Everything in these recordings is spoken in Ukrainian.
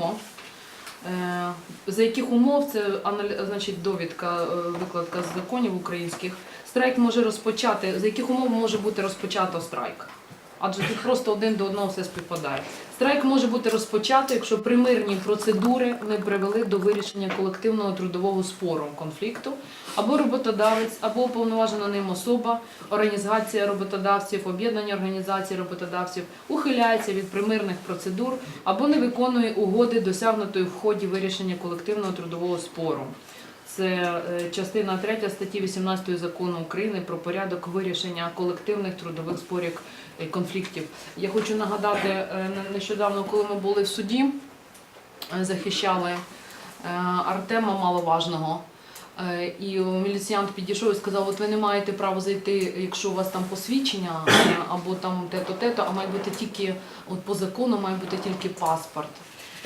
важливо. Е, За яких умов це значить довідка, е, викладка з законів українських. Страйк може розпочати. За яких умов може бути розпочато страйк? Адже тут просто один до одного все співпадає. Страйк може бути розпочато, якщо примирні процедури не привели до вирішення колективного трудового спору конфлікту, або роботодавець, або уповноважена ним особа, організація роботодавців, об'єднання організацій роботодавців ухиляється від примирних процедур або не виконує угоди, досягнутої в ході вирішення колективного трудового спору. Це е, частина 3 статті 18 закону України про порядок вирішення колективних трудових спорів конфліктів. Я хочу нагадати, е, нещодавно, коли ми були в суді, е, захищали е, Артема Маловажного. Е, І міліціянт підійшов і сказав: от ви не маєте права зайти, якщо у вас там посвідчення е, або там те-то, те-то, а має бути тільки, от по закону має бути тільки паспорт.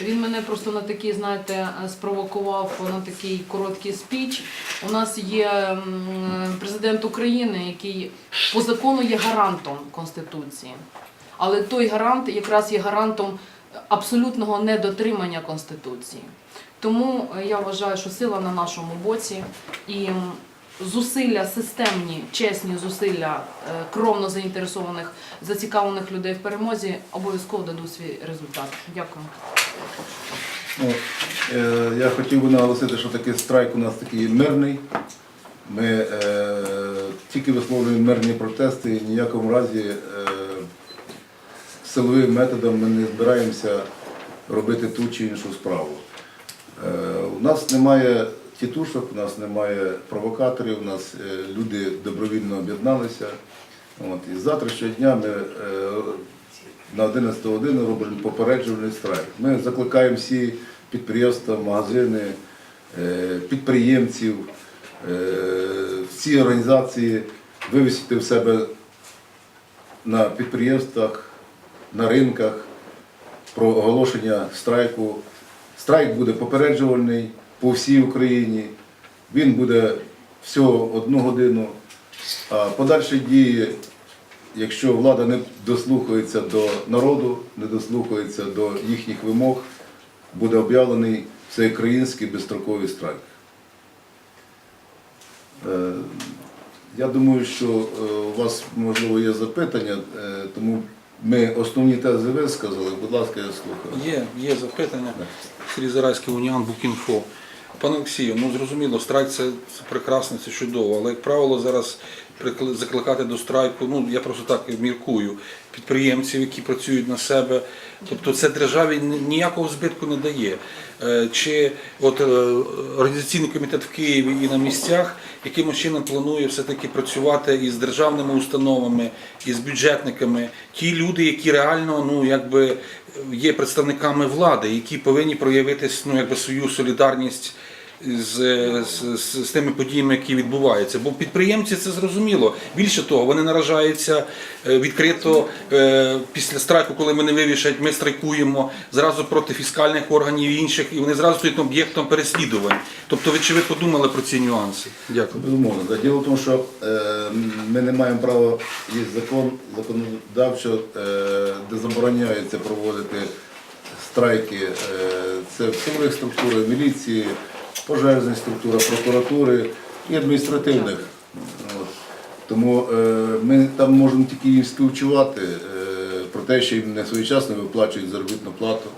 Він мене просто на такий, знаєте, спровокував на такий короткий спіч. У нас є президент України, який по закону є гарантом Конституції. Але той гарант якраз є гарантом абсолютного недотримання Конституції. Тому я вважаю, що сила на нашому боці і зусилля системні, чесні зусилля е, кровно заінтересованих, зацікавлених людей в перемозі обов'язково дадуть свій результат. Дякую. Ну, е, я хотів би наголосити, що такий страйк у нас такий мирний. Ми е, тільки висловлюємо мирні протести і ніякому разі е, силовим методом ми не збираємося робити ту чи іншу справу. Е, у нас немає тітушок, у нас немає провокаторів, у нас е, люди добровільно об'єдналися. От, і з завтрашнього дня ми е, на 11 годину робимо попереджувальний страйк. Ми закликаємо всі підприємства, магазини, е, підприємців, е, всі організації вивісити в себе на підприємствах, на ринках про оголошення страйку. Страйк буде попереджувальний по всій Україні. Він буде всього одну годину. А подальші дії якщо влада не дослухається до народу, не дослухається до їхніх вимог, буде об'явлений всеукраїнський безстроковий страйк. Е, Я думаю, що е, у вас, можливо, є запитання, е, тому ми основні тези висказали. Будь ласка, я слухаю. Є, є запитання. Сергій Зарайський, Уніан Букінфо. Пане Олексію, ну зрозуміло, страйк це, прекрасно, це чудово, але як правило зараз закликати до страйку, ну я просто так міркую, підприємців, які працюють на себе. Тобто це державі ніякого збитку не дає. Е, Чи от е, організаційний комітет в Києві і на місцях якимось чином планує все-таки працювати із державними установами, із бюджетниками, ті люди, які реально ну якби є представниками влади, які повинні проявити ну, якби, свою солідарність з, з, з, з тими подіями, які відбуваються. Бо підприємці це зрозуміло. Більше того, вони наражаються е, відкрито е, після страйку, коли вони вивішать, ми страйкуємо зразу проти фіскальних органів і інших, і вони зразу стають об'єктом переслідувань. Тобто, ви чи ви подумали про ці нюанси? Дякую. Безумовно. Діло в тому, що е, ми не маємо права, є закон законодавчо, де забороняється проводити страйки. Це в силових міліції, пожежних структурах, прокуратури і адміністративних. Тому е, ми там можемо тільки їм співчувати е, про те, що їм не своєчасно виплачують заробітну плату.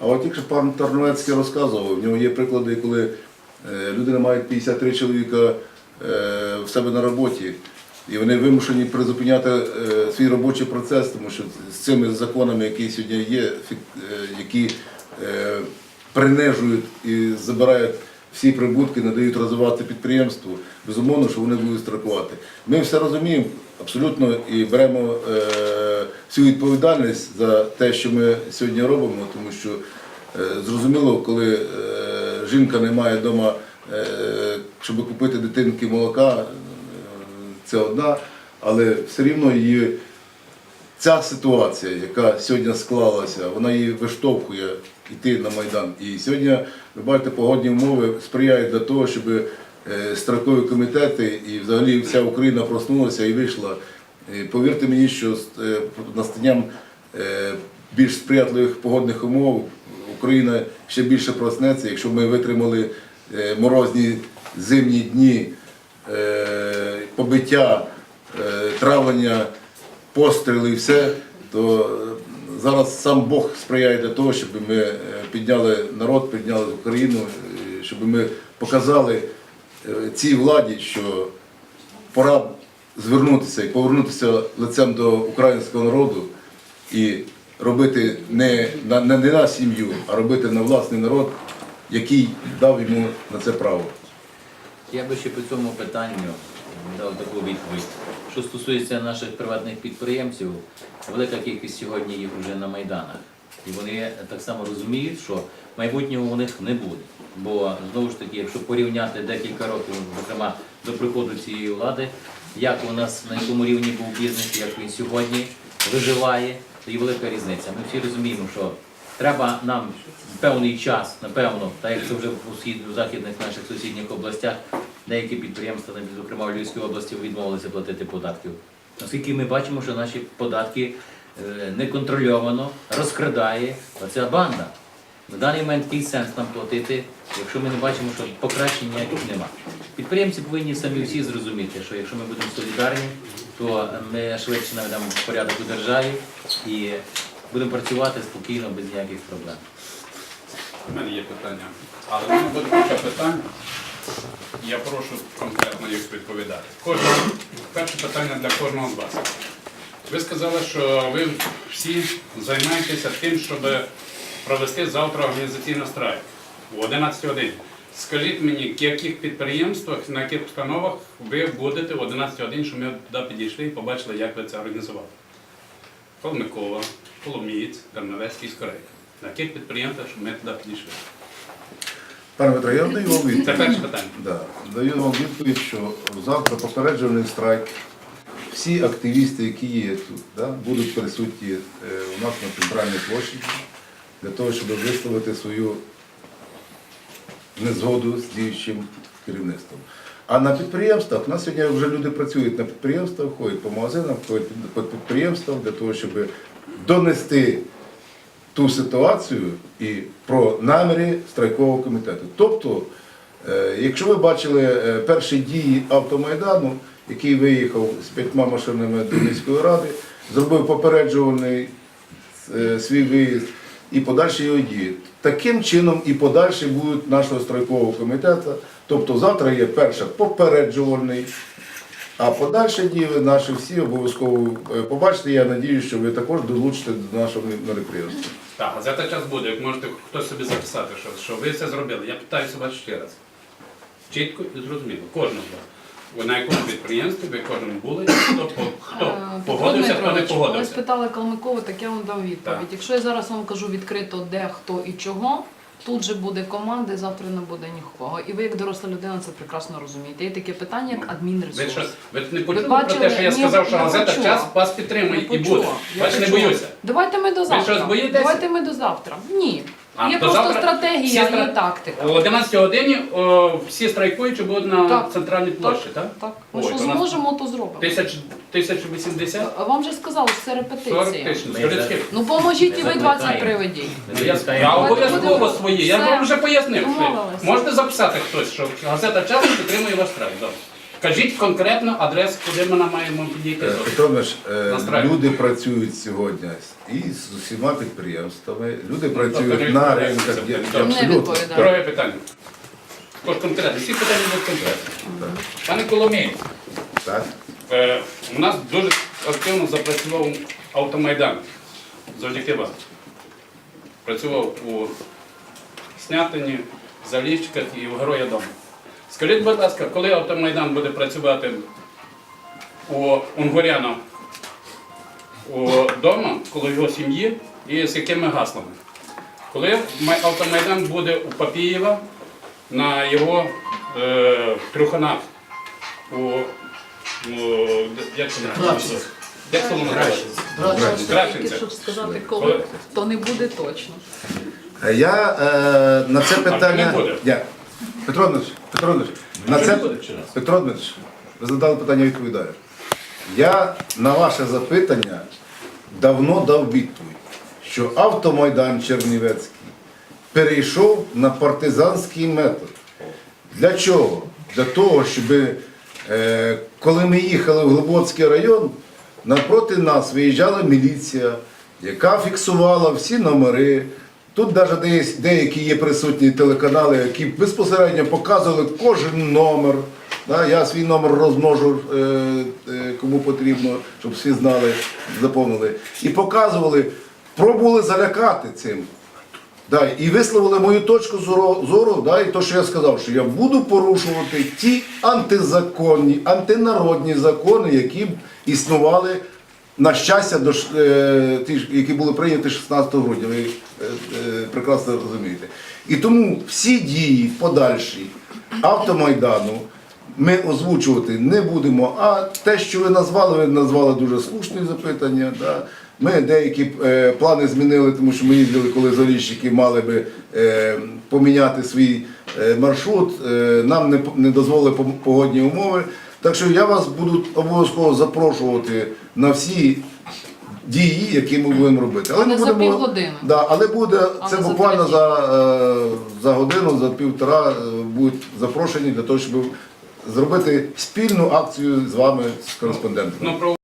А от тільки що пан Тарновецький розказував, в нього є приклади, коли е, людина має 53 чоловіка в себе на роботі, і вони вимушені призупиняти свій робочий процес, тому що з цими законами, які сьогодні є, які принижують і забирають всі прибутки, не дають розвивати підприємству, безумовно, що вони будуть страйкувати. Ми все розуміємо абсолютно і беремо е, всю відповідальність за те, що ми сьогодні робимо, тому що е, зрозуміло, коли е, жінка не має вдома, е, щоб купити дитинки молока, е, це одна, але все рівно її ця ситуація, яка сьогодні склалася, вона її виштовхує йти на Майдан. І сьогодні, ви бачите, погодні умови сприяють для того, щоб е, строкові комітети і взагалі вся Україна проснулася і вийшла. І повірте мені, що з е, настанням е, більш сприятливих погодних умов Україна ще більше проснеться, якщо ми витримали е, морозні зимні дні, е, побиття, е, травлення, постріли і все, то е, зараз сам Бог сприяє для того, щоб ми е, підняли народ, підняли Україну, щоб ми показали е, цій владі, що пора звернутися і повернутися лицем до українського народу і робити не на, не на сім'ю, а робити на власний народ, який дав йому на це право. Я би ще по цьому питанню дав таку відповідь. Що стосується наших приватних підприємців, велика кількість сьогодні їх вже на майданах. І вони так само розуміють, що майбутнього у них не буде. Бо знову ж таки, якщо порівняти декілька років, зокрема до приходу цієї влади, як у нас на якому рівні був бізнес, як він сьогодні виживає, то є велика різниця. Ми всі розуміємо, що треба нам певний час, напевно, так як це вже у схід у західних наших сусідніх областях, деякі підприємства, зокрема в Львівській області, відмовилися платити податків. Оскільки ми бачимо, що наші податки е, неконтрольовано розкрадає оця банда. В даний момент який сенс нам платити, якщо ми не бачимо, що покращень ніяких нема. Підприємці повинні самі всі зрозуміти, що якщо ми будемо солідарні, то ми швидше наведемо порядок у державі і будемо працювати спокійно, без ніяких проблем. У мене є питання. Але в мене буде питання. Я прошу конкретно їх відповідати. Кожного, перше питання для кожного з вас. Ви сказали, що ви всі займаєтеся тим, щоб провести завтра організаційний страйк о 11 годин. Скажіть мені, в яких підприємствах, на яких установах ви будете о 11 годин, щоб ми туди підійшли і побачили, як ви це організували? Колмикова, Коломієць, Карнавецький, Скорейка. На яких підприємствах, щоб ми туди підійшли? Пане Петро, я даю вам Це відповідь. перше питання. Да. Даю вам відповідь, що завтра попереджувальний страйк. Всі активісти, які є тут, да, будуть присутні е, у нас на центральній площі для того, щоб висловити свою незгоду з діючим керівництвом. А на підприємствах, у нас сьогодні вже люди працюють на підприємствах, ходять по магазинам, ходять по підприємствам для того, щоб донести ту ситуацію і про наміри страйкового комітету. Тобто, е, якщо ви бачили е, перші дії автомайдану, який виїхав з п'ятьма машинами до міської ради, зробив попереджувальний е, свій виїзд і подальші його дії. Таким чином і подальші будуть нашого страйкового комітету. Тобто завтра є перше попереджувальний, а подальші дії наші всі обов'язково побачите. Я надію, що ви також долучите до нашого мероприємства. Так, газета час буде, як можете хтось собі записати, що, що ви це зробили. Я питаюся вас ще раз. Чітко і зрозуміло, кожного. Ви на якому підприємстві ви кожен були, хто, хто Е, Петро погодився, хто не Дмитрович, Ви погодився. спитали Калмикова, так я вам дав відповідь. Так. Якщо я зараз вам кажу відкрито, де, хто і чого, тут же буде команда, завтра не буде нікого. І ви, як доросла людина, це прекрасно розумієте. Є таке питання, як Ви, адмінресурс. що, ви не почули бачили? про те, що я Ні, сказав, що газета почула. час вас підтримує і буде. я Бач, не почула. боюся. Давайте ми до завтра. щось боїтеся? Давайте ми до завтра. Ні. А, є просто завтра? стратегія, Всі є стра- тактика. О 11 годині о, всі страйкуючі будуть на Так. центральній площі, так? Так. Ми Ой, що то нас- зможемо, то зробимо. Тисяч, 1080? А вам же сказали, що це 40 репетиція. тисяч. Ми Ну поможіть і ви 20 закликаємо. приведіть. Ну, Я, обов'язково будемо- свої. Я Все. вам вже пояснив. що. Можете записати хтось, що газета час підтримує ваш страйк. Добре. Кажіть конкретно адрес, куди ми маємо підійти. Е, Петрович, е, люди працюють сьогодні і з усіма підприємствами, люди Тобто працюють на ринках. Абсолютно. Друге питання. Також конкретно. Всі питання будуть конкретні. Пане Коломієць, Так. е, у нас дуже активно запрацював автомайдан. Завдяки вам. Працював у Снятині, Заліщиках і в Героя Дому. Скажіть, будь ласка, коли автомайдан буде працювати у Унгуряна вдома, коло його сім'ї і з якими гаслами? Коли автомайдан буде у Папієва на його е, трюханах у, як. Щоб сказати, Коли? то не буде точно. Е, Я е, на це питання. не буде? Я. Петро Дмитрович, Петро Дмитрович, на це? Петро Дмитрович, ви задали питання, відповідаю. Я на ваше запитання давно дав відповідь, що автомайдан Чернівецький перейшов на партизанський метод. Для чого? Для того, щоб е, коли ми їхали в Глибоцький район, напроти нас виїжджала міліція, яка фіксувала всі номери. Тут навіть деякі є присутні телеканали, які безпосередньо показували кожен номер. Да, я свій номер розмножу, е, е, кому потрібно, щоб всі знали, заповнили. І показували, пробували залякати цим. Да, і висловили мою точку зору, да, і то, що я сказав, що я буду порушувати ті антизаконні, антинародні закони, які існували на щастя, до, е, ті, які були прийняті 16 грудня. Е, прекрасно розумієте. І тому всі дії подальші автомайдану ми озвучувати не будемо. А те, що ви назвали, ви назвали дуже слушні запитання. Да. Ми деякі е, плани змінили, тому що ми їздили, коли заліщики мали би е, поміняти свій е, маршрут. Е, нам не, не дозволили погодні умови. Так що я вас буду обов'язково запрошувати на всі дії, які ми будемо робити. А не за півгодини. Да, але буде але це за буквально за, е, за годину, за півтора е, будуть запрошені для того, щоб зробити спільну акцію з вами, з кореспондентами. Ну,